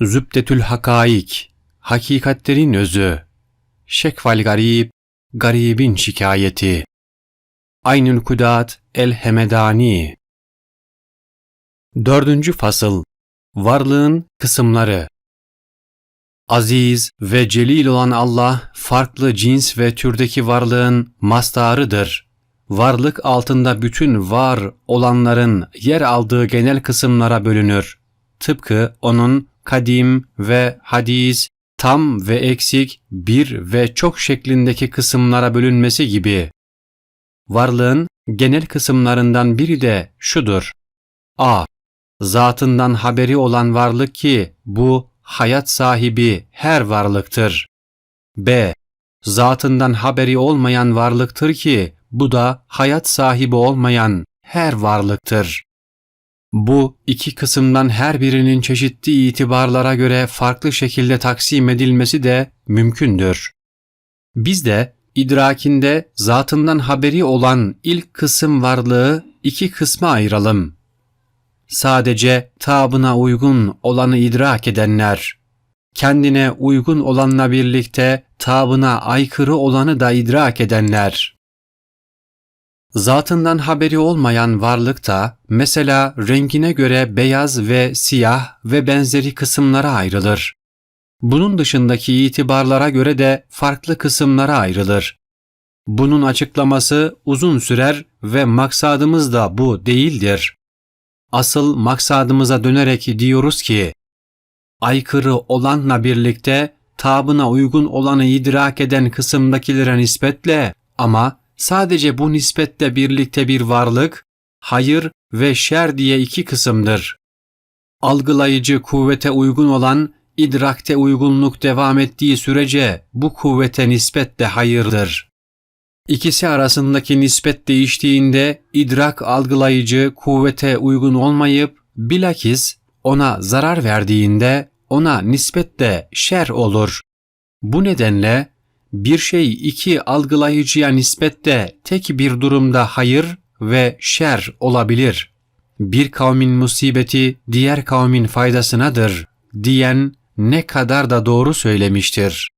Zübdetül hakaik, hakikatlerin özü. Şekval garib, garibin şikayeti. Aynül Kudat El Hemedani Dördüncü fasıl Varlığın kısımları Aziz ve celil olan Allah, farklı cins ve türdeki varlığın mastarıdır. Varlık altında bütün var olanların yer aldığı genel kısımlara bölünür. Tıpkı onun kadim ve hadis, tam ve eksik, bir ve çok şeklindeki kısımlara bölünmesi gibi. Varlığın genel kısımlarından biri de şudur. A. Zatından haberi olan varlık ki bu hayat sahibi her varlıktır. B. Zatından haberi olmayan varlıktır ki bu da hayat sahibi olmayan her varlıktır. Bu iki kısımdan her birinin çeşitli itibarlara göre farklı şekilde taksim edilmesi de mümkündür. Biz de idrakinde zatından haberi olan ilk kısım varlığı iki kısma ayıralım. Sadece tabına uygun olanı idrak edenler, kendine uygun olanla birlikte tabına aykırı olanı da idrak edenler. Zatından haberi olmayan varlıkta mesela rengine göre beyaz ve siyah ve benzeri kısımlara ayrılır. Bunun dışındaki itibarlara göre de farklı kısımlara ayrılır. Bunun açıklaması uzun sürer ve maksadımız da bu değildir. Asıl maksadımıza dönerek diyoruz ki, aykırı olanla birlikte tabına uygun olanı idrak eden kısımdakilere nispetle ama sadece bu nispetle birlikte bir varlık, hayır ve şer diye iki kısımdır. Algılayıcı kuvvete uygun olan idrakte uygunluk devam ettiği sürece bu kuvvete nispet de hayırdır. İkisi arasındaki nispet değiştiğinde idrak algılayıcı kuvvete uygun olmayıp bilakis ona zarar verdiğinde ona nispet de şer olur. Bu nedenle bir şey iki algılayıcıya nispetle tek bir durumda hayır ve şer olabilir. Bir kavmin musibeti diğer kavmin faydasınadır diyen ne kadar da doğru söylemiştir.